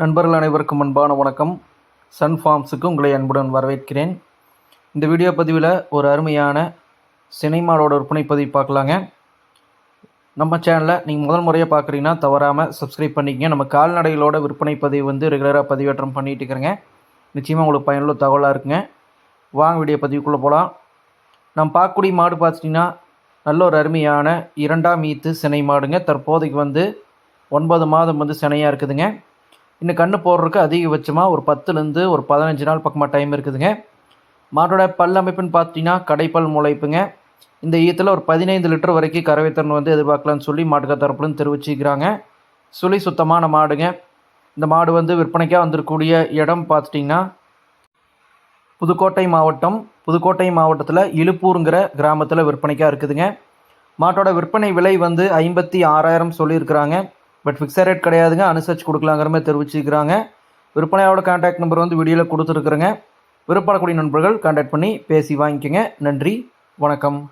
நண்பர்கள் அனைவருக்கும் அன்பான வணக்கம். சன் ஃபார்ம்ஸுக்கு உங்களை அன்புடன் வரவேற்கிறேன். இந்த வீடியோ பதிவில் ஒரு அருமையான சினிமாவோட விற்பனை பதிவு பார்க்கலாங்க. நம்ம சேனலை நீங்கள் முதல் முறையாக பார்க்குறீங்கன்னா தவறாமல் சப்ஸ்கிரைப் பண்ணிக்கங்க. நம்ம கால்நடைகளோட விற்பனை பதிவு வந்து ரெகுலராக பதிவேற்றம் பண்ணிகிட்டு இருக்கிறேங்க. நிச்சயமாக உங்களுக்கு பயனுள்ள தகவலாக இருக்குங்க. வாங்க வீடியோ பதிவுக்குள்ளே போகலாம் நம்ம பார்க்கக்கூடிய மாடு பார்த்துட்டிங்கன்னா நல்ல ஒரு அருமையான இரண்டாம் ஈத்து சினை மாடுங்க. தற்போதைக்கு வந்து ஒன்பது மாதம் வந்து சினையாக இருக்குதுங்க. இன்னும் கன்று போடுறதுக்கு அதிகபட்சமாக ஒரு பத்துலேருந்து ஒரு பதினஞ்சு நாள் பக்கமாக டைம் இருக்குதுங்க. மாட்டோட பல் அமைப்புன்னு பார்த்தீங்கன்னா கடைப்பல் முளைப்புங்க. இந்த ஈத்தில் ஒரு பதினைந்து லிட்டர் வரைக்கும் கறவைத்திறன் வந்து எதிர்பார்க்கலாம்னு சொல்லி மாட்டுக்கா தரப்புலன்னு தெரிவிச்சிக்கிறாங்க சுழி சுத்தமான மாடுங்க. இந்த மாடு வந்து விற்பனைக்காக வந்திருக்கக்கூடிய இடம் பார்த்துட்டிங்கன்னா புதுக்கோட்டை மாவட்டம். புதுக்கோட்டை மாவட்டத்தில் இலுப்பூருங்கிற கிராமத்தில் விற்பனைக்காக இருக்குதுங்க. மாட்டோட விற்பனை விலை வந்து ஐம்பத்தி ஆறாயிரம் சொல்லியிருக்கிறாங்க. பட் ஃபிக்ஸட் ரேட் கிடையாதுங்க. அனுசரிச்சு கொடுக்கலாங்கிற மாதிரி தெரிவிச்சிருக்கிறாங்க. விற்பனையோட கான்டாக்ட் நம்பர் வந்து வீடியோவில் கொடுத்துருக்குறேங்க. விருப்பப்படக்கூடிய நண்பர்கள் கான்டாக்ட் பண்ணி பேசி வாங்கிக்கோங்க. நன்றி. வணக்கம்.